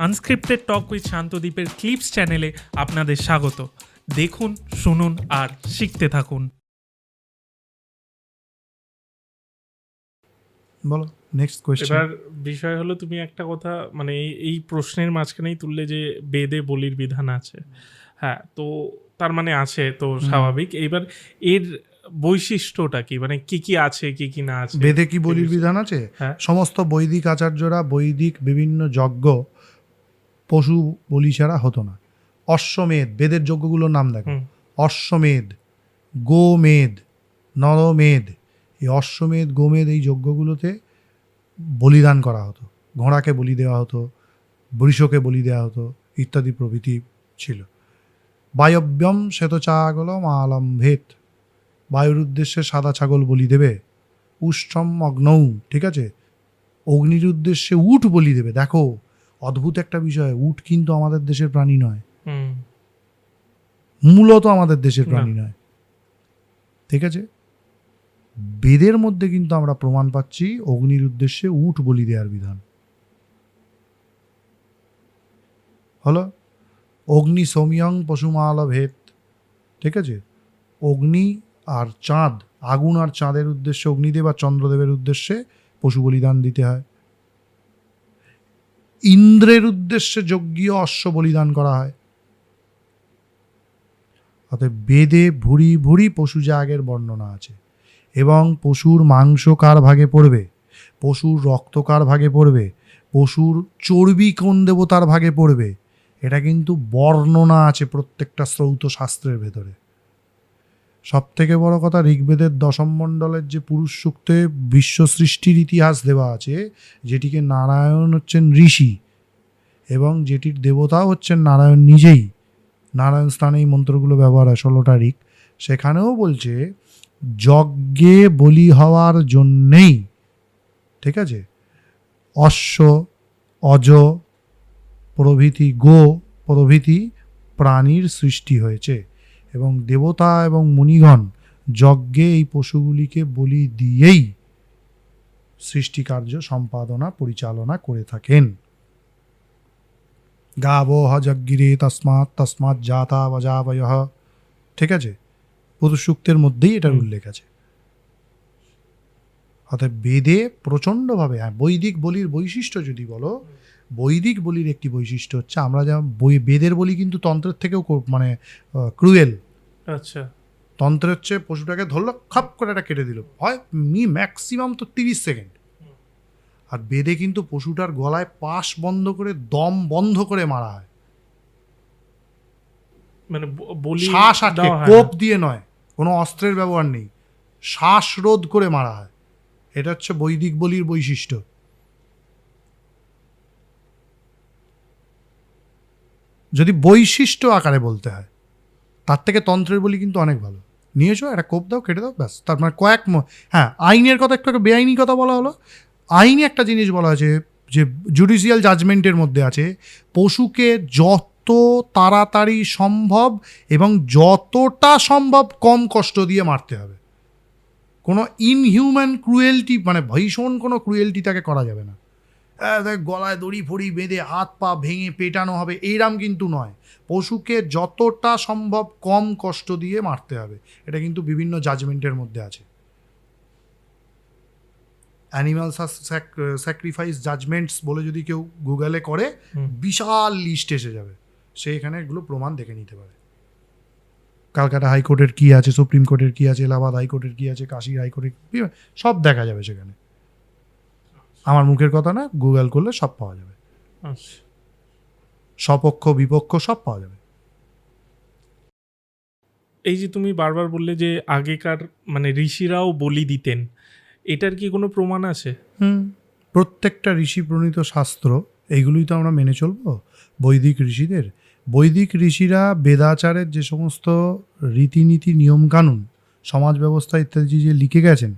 Unscripted talk with শান্তদ্বীপের clips চ্যানেলে আপনাদের স্বাগত। দেখুন শুনুন আর শিখতে থাকুন। বলো নেক্সট কোয়েশ্চেন এবার বিষয় হলো তুমি একটা কথা মানে এই- প্রশ্নের মাঝখানেই তুললে যে বেদে বলির বিধান আছে। হ্যাঁ তো তার মানে আছে তো স্বাভাবিক। এইবার এর বৈশিষ্ট্যটা কি? মানে কি কি আছে কি কি না আছে? বেদে কি বলির বিধান আছে? হ্যাঁ। সমস্ত বৈদিক আচার্যরা বৈদিক বিভিন্ন যজ্ঞ পশু বলি ছাড়া হতো না। অশ্বমেধ বেদের যজ্ঞগুলোর নাম দেখো। অশ্বমেধ গোমেধ নরমেধ এই অশ্বমেধ গোমেধ এই যজ্ঞগুলোতে বলিদান করা হতো। ঘোড়াকে বলি দেওয়া হতো বৃষকে বলি দেওয়া হতো ইত্যাদি প্রভৃতি ছিল। বায়ব্যম শ্বেত শ্বেতচাগল মালম্ভেত বায়ুর উদ্দেশ্যে সাদা ছাগল বলি দেবে। উষ্টম অগ্নৌ ঠিক আছে? অগ্নির উদ্দেশ্যে উট বলি দেবে। দেখো অদ্ভুত একটা বিষয় উট কিন্তু আমাদের দেশের প্রাণী নয়। হুম। মূলত আমাদের দেশের প্রাণী নয়। ঠিক আছে? বেদের মধ্যে কিন্তু আমরা প্রমাণ পাচ্ছি অগ্নির উদ্দেশ্যে উট বলি দেওয়ার বিধান। হলো? অগ্নি সৌমিয়ং পশুমাল ভেদ ঠিক আছে? অগ্নি আর চাঁদ আগুন আর চাঁদের উদ্দেশ্যে অগ্নিদেব আর চন্দ্রদেবের উদ্দেশ্যে পশু বলিদান দিতে হয়। ইন্দ্রের উদ্দেশ্যে যজ্ঞীয় অশ্ব বলিদান করা হয়। অতএব বেদে ভুরি ভুরি পশু জাগের বর্ণনা আছে। এবং পশুর মাংস কার ভাগে পড়বে? পশুর রক্ত কার ভাগে পড়বে? পশুর চর্বি কোন দেবতার ভাগে পড়বে? এটা কিন্তু বর্ণনা আছে প্রত্যেকটা শ্রৌত শাস্ত্রের ভেতরে। সব থেকে বড় কথা ঋগ্বেদের দশম মণ্ডলের যে পুরুষ সূক্তে বিশ্ব সৃষ্টির ইতিহাস দেওয়া আছে, যেটিকে নারায়ণ হচ্ছেন ঋষি এবং যেটির দেবতাও হচ্ছেন নারায়ণ নিজেই। নারায়ণ স্থানে এই মন্ত্রগুলো ব্যবহার হয় ষোলোটা ঋক সেখানেও বলছে, যজ্ঞে বলি হওয়ার জন্যেই। ঠিক আছে? অশ্ব, অজ, প্রভৃতি গো, প্রভৃতি প্রাণীর সৃষ্টি হয়েছে। এবং দেবতা এবং মুনিগণ যজ্ঞে এই পশুগুলিকে বলি দিয়েই সৃষ্টিকার্য সম্পাদনা পরিচালনা করে থাকেন। গাবো যজ্ঞিরে তসমাৎ তসমাৎ জাতা বজাবয়। ঠিক আছে? পুরুষসূক্তের মধ্যেই এটার উল্লেখ আছে। অর্থাৎ বেদে প্রচণ্ডভাবে হ্যাঁ বৈদিক বলির বৈশিষ্ট্য যদি বলো বৈদিক বলির একটি বৈশিষ্ট্য হচ্ছে আমরা যা বই বেদের বলি কিন্তু তন্ত্রের থেকেও মানে ক্রুয়েল। আচ্ছা। তন্ত্র হচ্ছে পশুটাকে ধরলো খাপ করে একটা কেটে দিল। হয় মি ম্যাক্সিমাম তো তিরিশ সেকেন্ড। আর বেদে কিন্তু পশুটার গলায় পাশ বন্ধ করে দম বন্ধ করে মারা হয়। মানে বলি শ্বাস আটকে কোপ দিয়ে নয় কোনো অস্ত্রের ব্যবহার নেই। শ্বাসরোধ করে মারা হয়। এটা হচ্ছে বৈদিক বলির বৈশিষ্ট্য। যদি বৈশিষ্ট্য আকারে বলতে হয়, তার থেকে তন্ত্রের বলি কিন্তু অনেক ভালো। নিয়েছো একটা কোপ দাও, কেটে দাও, ব্যাস। তার মানে কয়েক হ্যাঁ আইনের কথা একটু আগে, বেআইনি কথা বলা হলো। আইনে একটা জিনিস বলা আছে যে জুডিশিয়াল জাজমেন্টের মধ্যে আছে, পশুকে যত তাড়াতাড়ি সম্ভব এবং যতটা সম্ভব কম কষ্ট দিয়ে মারতে হবে। কোনো ইনহিউম্যান ক্রুয়েলটি মানে ভীষণ কোনো ক্রুয়েলটি তাকে করা যাবে না। গলায় দড়ি ফড়ি বেঁধে হাত পা ভেঙে পেটানো হবে এইরাম কিন্তু নয়। পশুকে যতটা সম্ভব কম কষ্ট দিয়ে মারতে হবে। এটা কিন্তু বিভিন্ন জাজমেন্টের মধ্যে আছে। অ্যানিমাল স্যাক্রিফাইস জাজমেন্টস বলে যদি কেউ গুগলে করে বিশাল লিস্ট এসে যাবে। সে এখানে এগুলো প্রমাণ দেখে নিতে পারে। কলকাতা হাইকোর্টের কি আছে সুপ্রিম কোর্টের কি আছে এলাহাবাদ হাইকোর্টের কি আছে কাশী হাইকোর্টের সব দেখা যাবে সেখানে। আমার মুখের কথা না গুগল করলে সব পাওয়া যাবে। আচ্ছা। সপক্ষ বিপক্ষ সব পাওয়া যাবে। এই যে তুমি বারবার বললে যে আগেকার মানে ঋষিরাও বলি দিতেন এটার কি কোনো প্রমাণ আছে? হুম প্রত্যেকটা ঋষি প্রণীত শাস্ত্র এইগুলোই তো আমরা মেনে চলবো। বৈদিক ঋষিদের বৈদিক ঋষিরা বেদাচারের যে সমস্ত রীতিনীতি নিয়মকানুন সমাজ ব্যবস্থা ইত্যাদি যে লিখে গেছেন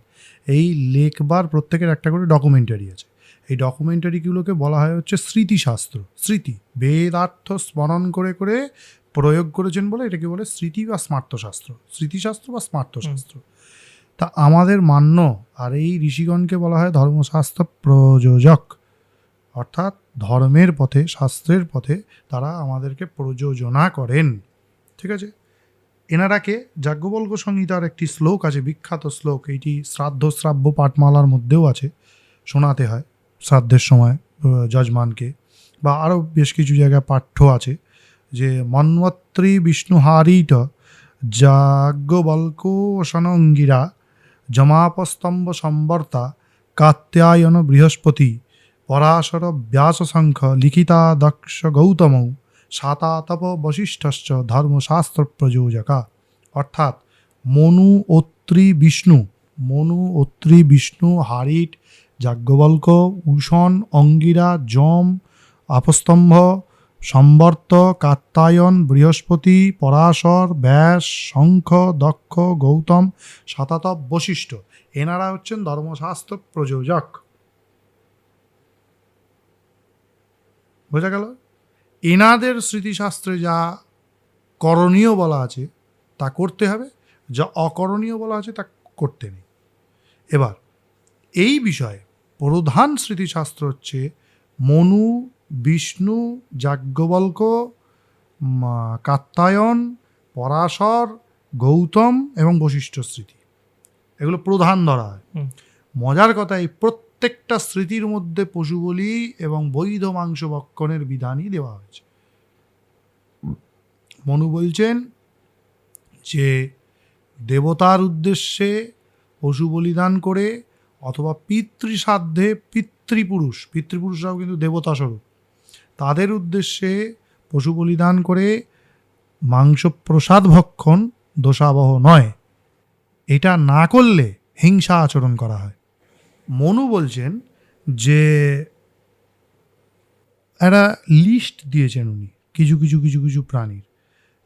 এই লেখবার প্রত্যেকের একটা করে ডকুমেন্টারি আছে। এই ডকুমেন্টারিগুলোকে বলা হয় হচ্ছে স্মৃতিশাস্ত্র। স্মৃতি, বেদার্থ স্মরণ করে করে প্রয়োগ করেছেন বলে এটাকে বলে স্মৃতি বা স্মার্তশাস্ত্র। স্মৃতিশাস্ত্র বা স্মার্তশাস্ত্র। তা আমাদের মান্য, আর এই ঋষিগণকে বলা হয় ধর্মশাস্ত্র প্রযোজক। অর্থাৎ ধর্মের পথে, শাস্ত্রের পথে তারা আমাদেরকে প্রযোজনা করেন। ঠিক আছে? এনারাকে যাজ্ঞবল্ক সংহিতার একটি শ্লোক আছে, বিখ্যাত শ্লোক। এইটি শ্রাদ্ধ শ্রাব্য পাঠমালার মধ্যেও আছে, শোনাতে হয় শ্রাদ্ধের সময় যজমানকে। বা আরও বেশ কিছু জায়গায় পাঠ্য আছে, যে মন্বত্রী বিষ্ণুহারিট যাজ্ঞবল্ক সনঙ্গিরা জমাপস্তম্ভ সম্বর্তা কাত্যায়ন বৃহস্পতি পরাশর ব্যাসশঙ্খ লিখিতা দক্ষ গৌতম সাতাতপ বশিষ্ঠশ্চ ধর্মশাস্ত্র প্রযোজকা অর্থাৎ মনু অত্রি বিষ্ণু, মনু অত্রি বিষ্ণু হারিট, যাজ্ঞবল্ক, উষণ, অঙ্গিরা, যম, আপস্তম্ভ, সম্বর্ত, কাত্তায়ন, বৃহস্পতি, পরাশর, ব্যাস, শঙ্খ, দক্ষ, গৌতম শতাতপ বশিষ্ঠ। এনারা হচ্ছেন ধর্মশাস্ত্র প্রযোজক বোঝা গেল? এনাদের স্মৃতিশাস্ত্রে যা করণীয় বলা আছে তা করতে হবে যা অকরণীয় বলা আছে তা করতে নেই। এবার এই বিষয়ে প্রধান স্মৃতিশাস্ত্র হচ্ছে মনু বিষ্ণু যাজ্ঞবল্ক কাত্তায়ন পরাশর গৌতম এবং বশিষ্ঠ স্মৃতি। এগুলো প্রধান ধরা হয়। মজার কথা এই প্রত্যেকটা স্মৃতির মধ্যে পশু বলি এবং বৈধ মাংস ভক্ষণের বিধানই দেওয়া হয়েছে। মনু বলছেন যে দেবতার উদ্দেশ্যে পশু বলিদান করে অথবা পিতৃসাধ্যে পিতৃপুরুষ, পিতৃপুরুষরাও কিন্তু দেবতা স্বরূপ, তাদের উদ্দেশ্যে পশু বলিদান করে মাংস প্রসাদ ভক্ষণ দোষাবহ নয়। এটা না করলে হিংসা আচরণ করা হয়। মনু বলছেন যে একটা লিস্ট দিয়েছেন উনি, কিছু কিছু কিছু কিছু প্রাণীর।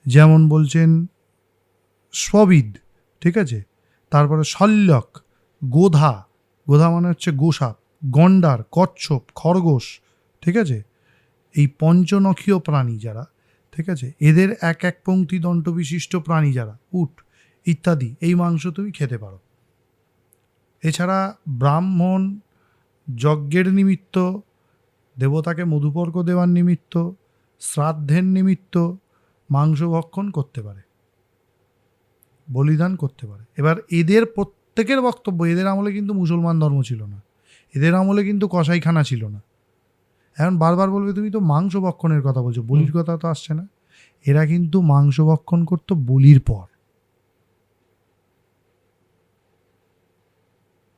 যেমন বলছেন স্ববিদ ঠিক আছে? তারপরে শল্যক, গোধা গোধা মানে হচ্ছে গোসাপ, গন্ডার, কচ্ছপ, খরগোশ, ঠিক আছে? এই পঞ্চনখীয় প্রাণী যারা, ঠিক আছে? এদের এক এক পঙ্ক্তি দণ্ড বিশিষ্ট প্রাণী যারা, উট, ইত্যাদি, এই মাংস তুমি খেতে পারো। এছাড়া ব্রাহ্মণ যজ্ঞের নিমিত্ত দেবতাকে মধুপর্ক দেওয়ার নিমিত্ত শ্রাদ্ধের নিমিত্ত মাংস ভক্ষণ করতে পারে বলিদান করতে পারে। এবার এদের প্রত্যেকের বক্তব্য এদের আমলে কিন্তু মুসলমান ধর্ম ছিল না এদের আমলে কিন্তু কসাইখানা ছিল না। এখন বারবার বলবে তুমি তো মাংস ভক্ষণের কথা বলছো বলির কথা তো আসছে না। এরা কিন্তু মাংস ভক্ষণ করতো বলির পর।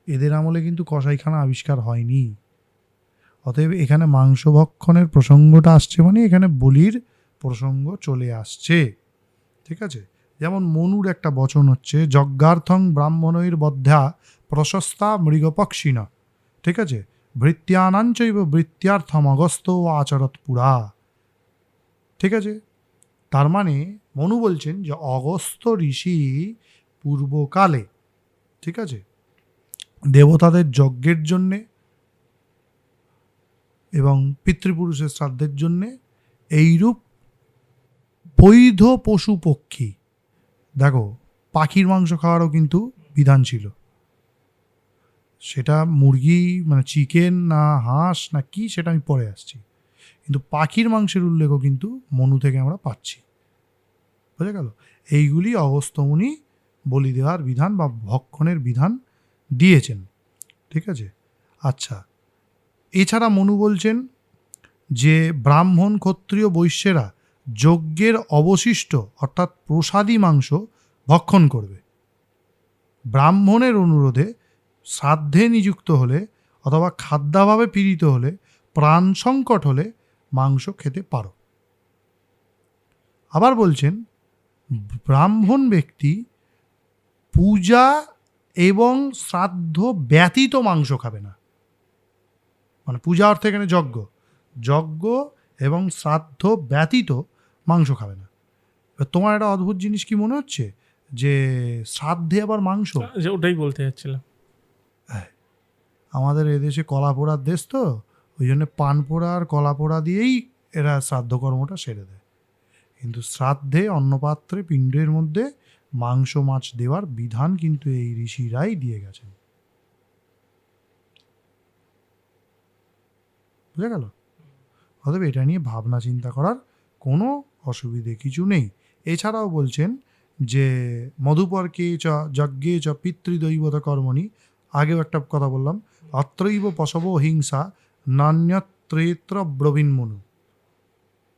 এদের আমলে কিন্তু কসাইখানা আবিষ্কার হয়নি। অতএব এখানে মাংস ভক্ষণের প্রসঙ্গটা আসছে মানে এখানে বলির প্রসঙ্গ চলে আসছে। ঠিক আছে? যেমন মনুর একটা বচন হচ্ছে, যজ্ঞার্থং ব্রাহ্মণৈর বধ্যা প্রশস্তা মৃগপক্ষিণা। ঠিক আছে? ভৃত্যানাঞ্চৈব ভৃত্যার্থম অগস্ত আচরত পুরা। ঠিক আছে? তার মানে মনু বলছেন যে অগস্ত ঋষি পূর্বকালে। ঠিক আছে? দেবতাদের যজ্ঞের জন্যে এবং পিতৃপুরুষের শ্রাদ্ধের জন্যে এইরূপ বৈধ পশু পক্ষী। দেখো, পাখির মাংস খাওয়ারও কিন্তু বিধান ছিল। সেটা মুরগি মানে চিকেন না হাঁস না কি, সেটা আমি পরে আসছি। কিন্তু পাখির মাংসের উল্লেখও কিন্তু মনু থেকে আমরা পাচ্ছি। বোঝা গেল? এইগুলি অগস্ত্যমুনি বলি দেওয়ার বিধান বা ভক্ষণের বিধান দিয়েছেন। ঠিক আছে? আচ্ছা। এছাড়া মনু বলছেন যে ব্রাহ্মণ ক্ষত্রিয় বৈশ্যেরা যজ্ঞের অবশিষ্ট, অর্থাৎ প্রসাদী মাংস ভক্ষণ করবে। ব্রাহ্মণের অনুরোধে শ্রাদ্ধে নিযুক্ত হলে অথবা খাদ্যাভাবে পীড়িত হলে প্রাণ সংকট হলে মাংস খেতে পারো। আবার বলছেন, ব্রাহ্মণ ব্যক্তি পূজা এবং শ্রাদ্ধ ব্যতীত মাংস খাবে না। মানে পূজা অর্থে এখানে যজ্ঞ। যজ্ঞ এবং শ্রাদ্ধ ব্যতীত মাংস খাবে না। তোমার একটা অদ্ভুত জিনিস কি মনে হচ্ছে? যে শ্রাদ্ধে আবার মাংস? যে ওটাই বলতে যাচ্ছিলাম। আমাদের এদেশে কলা পোড়ার দেশ তো ওই জন্য পান পোড়া আর কলা পোড়া দিয়েই এরা শ্রাদ্ধ কর্মটা সেরে দেয়। কিন্তু শ্রাদ্ধে অন্নপাত্রে পিণ্ডের মধ্যে মাংস মাছ দেওয়ার বিধান কিন্তু এই ঋষিরাই দিয়ে গেছেন। বুঝা গেল? অতএব এটা নিয়ে ভাবনা চিন্তা করার কোনো অসুবিধে কিছু নেই। এছাড়াও বলছেন যে মধুপরকে চ, যজ্ঞে চ পিতৃদৈবত কর্মণি, আগেও একটা কথা বললাম অত্রৈব পশব হিংসা নান্যত্রেত্র ব্রবীণ মনু।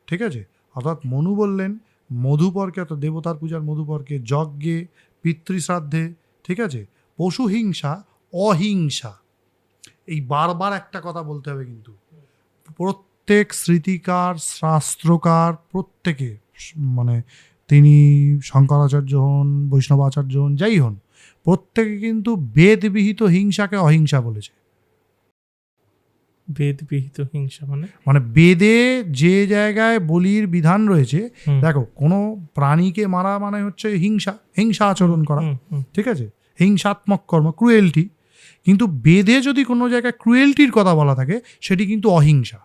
ঠিক আছে? অর্থাৎ মনু বললেন মধুপর্কে, অর্থাৎ দেবতার পূজার মধুপর্কে যজ্ঞে, পিতৃশ্রাদ্ধে, ঠিক আছে? পশু হিংসা, অহিংসা। এই বারবার একটা কথা বলতে হবে কিন্তু। প্রত্যেক স্মৃতিকার, শাস্ত্রকার, প্রত্যেকে মানে তিনি শঙ্করাচার্য হন, বৈষ্ণবাচার্য হন, যাই হন, প্রত্যেকে কিন্তু বেদবিহিত হিংসাকে অহিংসা বলেছে। বেদ বিহিত হিংসা মানে? মানে বেদে যে জায়গায় বলির বিধান রয়েছে দেখো কোনো প্রাণীকে মারা মানে হচ্ছে হিংসা হিংসা আচরণ করা ঠিক আছে? হিংসাত্মক কর্ম ক্রুয়েলটি কিন্তু বেদে যদি কোনো জায়গায় ক্রুয়েলটির কথা বলা থাকে সেটি কিন্তু অহিংসা।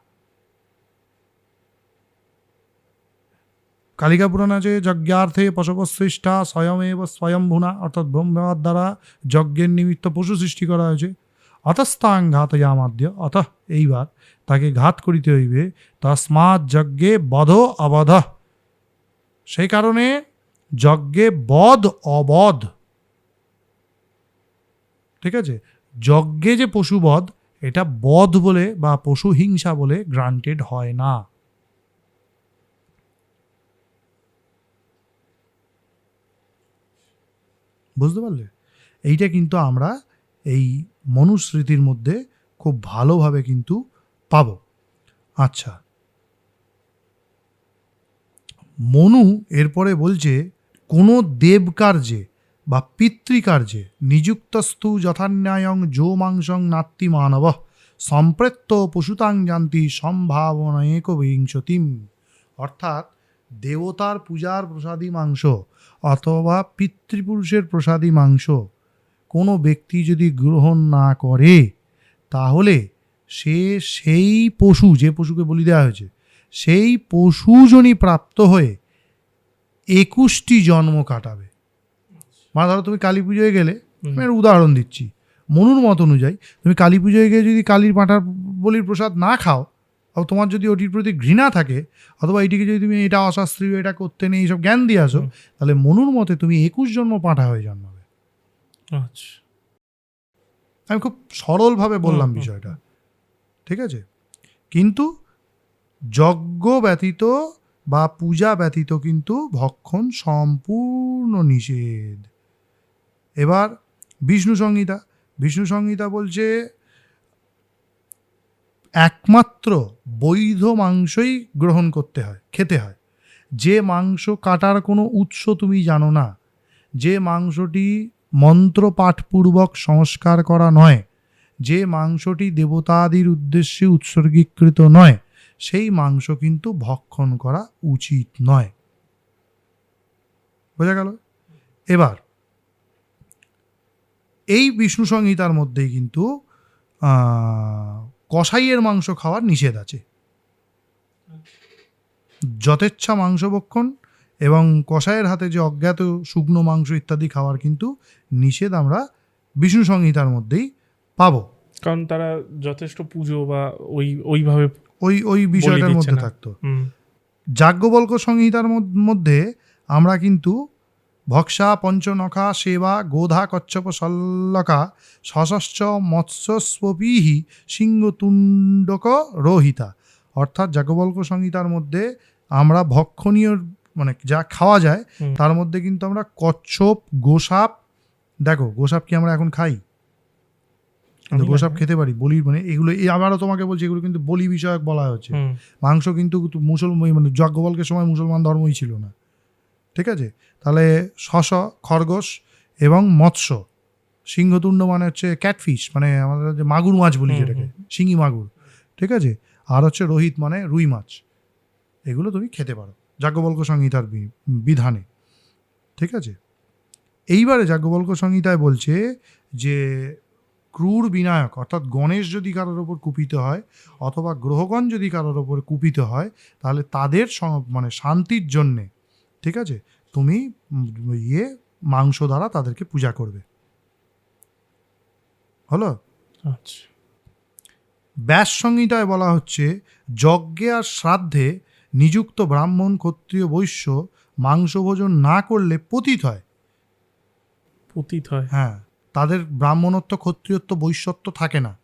কালিকা পুরাণ আছে যজ্ঞার্থে পশবশ্রেষ্ঠা স্বয়মেব স্বয়ম্ভুনা অর্থাৎ ব্রহ্মার দ্বারা যজ্ঞের নিমিত্ত পশু সৃষ্টি করা হয়েছে। অতস্তাং ঘাতয়ামাদ্য অত এইবার তাকে ঘাত করিতে হইবে তস্মাৎ যজ্ঞে বধ অবধ সেই কারণে যজ্ঞে বধ অবধ ঠিক আছে যজ্ঞে যে পশুবধ এটা বধ বলে বা পশু হিংসা বলে গ্রান্টেড হয় না বুঝতে পারলে এইটা কিন্তু আমরা এই মনুস্মৃতির মধ্যে খুব ভালোভাবে কিন্তু পাব। আচ্ছা। মনু এরপরে বলছে, কোনো দেবকার্যে বা পিতৃকার্যে নিযুক্তস্তু যথান্যায়ং যো মাংসং নাত্তি মানব সম্প্রেত্য পশুতাং জান্তি সম্ভাবনায়ক বিংশতিম। অর্থাৎ দেবতার পূজার প্রসাদী মাংস অথবা পিতৃপুরুষের প্রসাদী মাংস কোনো ব্যক্তি যদি গ্রহণ না করে তাহলে সে সেই পশু যে পশুকে বলি দেওয়া হয়েছে সেই পশুজনই প্রাপ্ত হয়ে একুশটি জন্ম কাটাবে। মানে ধরো তুমি কালী পুজোয় গেলে আমি একটা উদাহরণ দিচ্ছি। মনুর মত অনুযায়ী তুমি কালী পুজোয় গিয়ে যদি কালীর পাঁঠার বলির প্রসাদ না খাও অথবা তোমার যদি ওটির প্রতি ঘৃণা থাকে অথবা এইটিকে যদি তুমি এটা অশাস্ত্রীয় এটা করতে নেই এইসব জ্ঞান দিয়ে আসো তাহলে মনুর মতে তুমি একুশ জন্ম পাঁঠা হয়ে জন্মাবে। আচ্ছা। আমি খুব সরলভাবে বললাম বিষয়টা ঠিক আছে? কিন্তু যজ্ঞ ব্যতীত বা পূজা ব্যতীত কিন্তু ভক্ষণ সম্পূর্ণ নিষেধ। এবার বিষ্ণু সংহিতা বিষ্ণু সংহিতা বলছে একমাত্র বৈধ মাংসই গ্রহণ করতে হয় খেতে হয়। যে মাংস কাটার কোনো উৎস তুমি জানো না যে মাংসটি মন্ত্রপাঠপূর্বক সংস্কার করা নয়। যে মাংসটি দেবতাদির উদ্দেশ্যে উৎসর্গীকৃত নয়, সেই মাংস কিন্তু ভক্ষণ করা উচিত নয়। বোঝা গেল? এবার, এই বিষ্ণু সংহিতার মধ্যেই কিন্তু কষাইয়ের মাংস খাওয়ার নিষেধ আছে। যথেচ্ছা মাংস ভক্ষণ এবং কসাইয়ের হাতে যে অজ্ঞাত শুকনো মাংস ইত্যাদি খাওয়ার কিন্তু নিষেধ আমরা বিষ্ণু সংহিতার মধ্যেই পাবো। কারণ তারা যথেষ্ট পুজো বা ওই ওইভাবে ওই ওই বিষয়টার মধ্যে থাকতো। যাজ্ঞবল্ক সংহিতার মধ্যে আমরা কিন্তু ভক্সা পঞ্চনখা সেবা গোধা কচ্ছপ সল্লকা সশস্য মৎস্যস্বপীহি সিংহতুণ্ডক রোহিতা। অর্থাৎ যাজ্ঞবল্ক সংহিতার মধ্যে আমরা ভক্ষণীয় মানে যা খাওয়া যায় তার মধ্যে কিন্তু আমরা কচ্ছপ গোসাপ দেখো গোসাপ কি আমরা এখন খাই? কিন্তু গোসাপ খেতে পারি বলি মানে এগুলো এই আবারও তোমাকে বলছি এগুলো কিন্তু বলি বিষয়ক বলা হচ্ছে মাংস কিন্তু মুসলমান মানে যজ্ঞবল্কের সময় মুসলমান ধর্মই ছিল না। ঠিক আছে? তাহলে শস খরগোশ এবং মৎস্য। সিংহতুণ্ড মানে হচ্ছে ক্যাটফিশ মানে আমাদের যে মাগুর মাছ বলি যেটাকে শিঙি মাগুর। ঠিক আছে? আর হচ্ছে রোহিত মানে রুই মাছ। এগুলো তুমি খেতে পারো। যাজ্ঞবল্ক সংহিতার বিধানে। ঠিক আছে? এইবারে যাজ্ঞবল্ক সংহিতায় বলছে যে ক্রূর বিনায়ক অর্থাৎ গণেশ যদি কারোর ওপর কুপিত হয় অথবা গ্রহগণ যদি কারোর ওপর কুপিত হয় তাহলে তাদের মানে শান্তির জন্যে ঠিক আছে? তুমি ইয়ে মাংস দ্বারা তাদেরকে পূজা করবে। হলো? আচ্ছা। ব্যাস সংহিতায় বলা হচ্ছে যজ্ঞে আর শ্রাদ্ধে নিযুক্ত ব্রাহ্মণ ক্ষত্রিয় বৈশ্য মাংস ভোজন না করলে পতিত হয়। পতিত হয়। হ্যাঁ তাদের ব্রাহ্মণত্ব ক্ষত্রিয়ত্ব বৈশ্যত্ব থাকে না।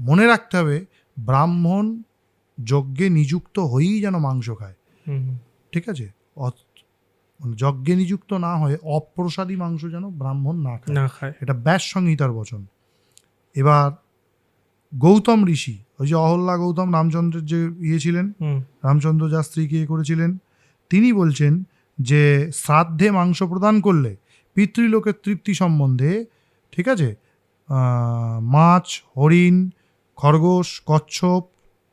মনে রাখতে হবে ব্রাহ্মণ যজ্ঞে নিযুক্ত হয়েই যেন মাংস খায়। ঠিক আছে? অ- মানে যজ্ঞে নিযুক্ত না হয়ে অপ্রসাদী মাংস যেন ব্রাহ্মণ না খায়। না খায়। এটা ব্যাস সংহিতার বচন। এবার গৌতম ঋষি ওই যে অহল্যা গৌতম রামচন্দ্রের যে ইয়ে ছিলেন রামচন্দ্র যা স্ত্রীকে ইয়ে করেছিলেন তিনি বলছেন যে শ্রাদ্ধে মাংস প্রদান করলে পিতৃলোকের তৃপ্তি সম্বন্ধে ঠিক আছে? মাছ হরিণ খরগোশ কচ্ছপ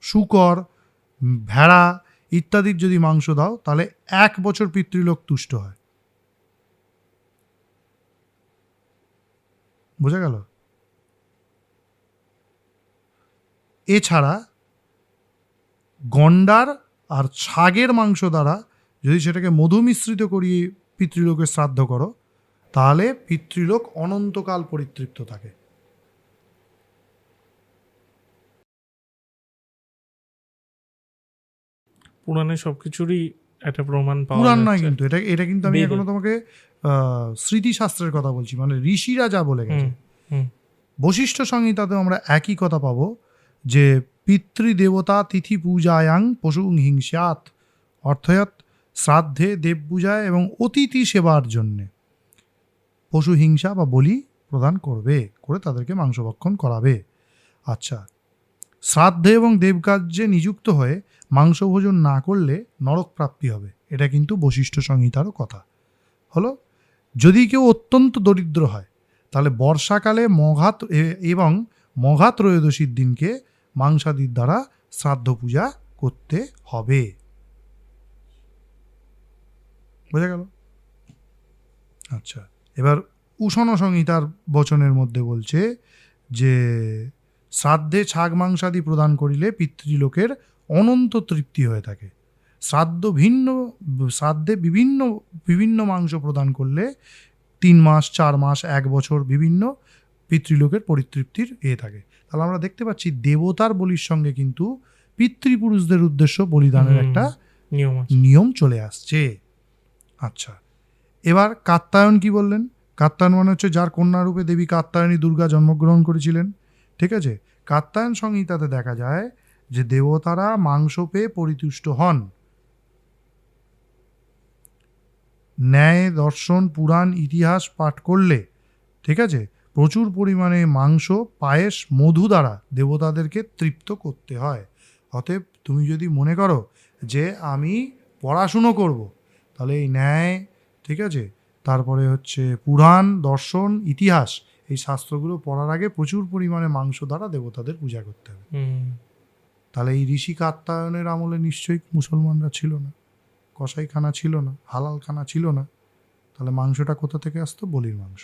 শুকর ভেড়া ইত্যাদির যদি মাংস দাও তাহলে এক বছর পিতৃলোক তুষ্ট হয়। বোঝা গেল? এছাড়া গন্ডার আর ছাগের মাংস দ্বারা যদি সেটাকে মধু মিশ্রিত করিয়ে পিতৃলোকে শ্রাদ্ধ করো তাহলে পিতৃলোক অনন্তকাল পরিতৃপ্ত থাকে পুরাণে সবকিছুরই একটা প্রমাণ পাওয়া পুরাণ নয় কিন্তু এটা এটা কিন্তু আমি। এখনও তোমাকে আহ, স্মৃতিশাস্ত্রের কথা বলছি মানে ঋষিরা যা বলে গেছে। বশিষ্ঠ সংহিতাতে আমরা একই কথা পাবো যে পিতৃদেবতা তিথি পূজায়াং পশু হিংসাত অর্থাৎ শ্রাদ্ধে দেব পূজায় এবং অতিথি সেবার জন্যে। পশু হিংসা বা বলি প্রদান করবে, করে তাদেরকে মাংসভক্ষণ করাবে। আচ্ছা শ্রাদ্ধে এবং দেবকার্যে নিযুক্ত হয়ে মাংস ভোজন না করলে নরক প্রাপ্তি হবে। এটা কিন্তু বশিষ্ঠ সংহিতারও কথা। হলো, যদি কেউ অত্যন্ত দরিদ্র হয়, তাহলে বর্ষাকালে মঘাত এবং মঘা ত্রয়োদশীর দিনকে মাংসাদির দ্বারা শ্রাদ্ধ পূজা করতে হবে। বোঝা গেল? আচ্ছা এবার উষণ সংহিতার বচনের মধ্যে বলছে যে, শ্রাদ্ধে ছাগ মাংসাদি প্রদান করিলে পিতৃলোকের অনন্ত তৃপ্তি হয়ে থাকে। শ্রাদ্ধ ভিন্ন, শ্রাদ্ধে বিভিন্ন বিভিন্ন মাংস প্রদান করলে তিন মাস, চার মাস, এক বছর বিভিন্ন পিতৃলোকের পরিতৃপ্তির এ থাকে। তাহলে আমরা দেখতে পাচ্ছি দেবতার বলির সঙ্গে কিন্তু পিতৃপুরুষদের উদ্দেশ্য বলিদানের একটা নিয়ম নিয়ম চলে আসছে। আচ্ছা এবার কাত্তায়ন কি বললেন? কাত্তায়ন মানে হচ্ছে যার কন্যারূপে দেবী কাত্তায়নী দুর্গা জন্মগ্রহণ করেছিলেন। ঠিক আছে? কাত্তায়ন সংহিতাতে দেখা যায় যে দেবতারা মাংস পেয়ে পরিতুষ্ট হন। ন্যায় দর্শন পুরাণ ইতিহাস পাঠ করলে ঠিক আছে? প্রচুর পরিমাণে মাংস পায়েস মধু দ্বারা দেবতাদেরকে তৃপ্ত করতে হয়। অতএব তুমি যদি মনে করো যে আমি পড়াশুনো করব তাহলে এই ন্যায় ঠিক আছে? তারপরে হচ্ছে পুরাণ দর্শন ইতিহাস এই শাস্ত্রগুলো পড়ার আগে প্রচুর পরিমাণে মাংস দ্বারা দেবতাদের পূজা করতে হবে। তাহলে এই ঋষি কাত্তায়নের আমলে নিশ্চয়ই মুসলমানরা ছিল না কসাইখানা ছিল না হালালখানা ছিল না। তাহলে মাংসটা কোথা থেকে আসতো? বলির মাংস।